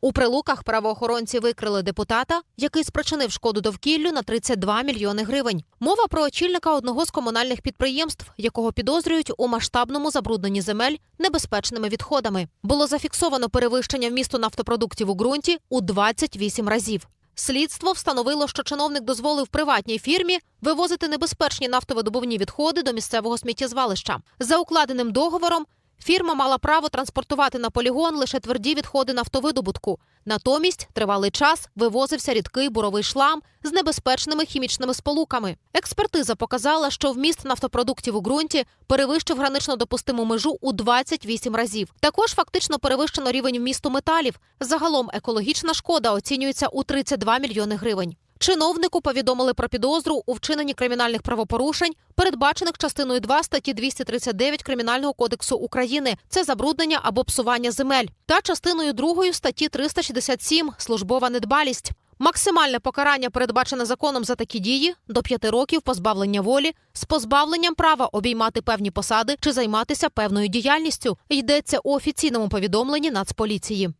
У прилуках правоохоронці викрили депутата, який спричинив шкоду довкіллю на 32 мільйони гривень. Мова про очільника одного з комунальних підприємств, якого підозрюють у масштабному забрудненні земель небезпечними відходами. Було зафіксовано перевищення вмісту нафтопродуктів у ґрунті у 28 разів. Слідство встановило, що чиновник дозволив приватній фірмі вивозити небезпечні нафтовидобувні відходи до місцевого сміттєзвалища. За укладеним договором фірма мала право транспортувати на полігон лише тверді відходи нафтовидобутку. Натомість тривалий час вивозився рідкий буровий шлам з небезпечними хімічними сполуками. Експертиза показала, що вміст нафтопродуктів у ґрунті перевищив гранично допустиму межу у 28 разів. Також фактично перевищено рівень вмісту металів. Загалом екологічна шкода оцінюється у 32 мільйони гривень. Чиновнику повідомили про підозру у вчиненні кримінальних правопорушень, передбачених частиною 2 статті 239 Кримінального кодексу України. Це забруднення або псування земель, та частиною 2 статті 367 службова недбалість. Максимальне покарання передбачене законом за такі дії до 5 років позбавлення волі з позбавленням права обіймати певні посади чи займатися певною діяльністю. Йдеться у офіційному повідомленні Нацполіції.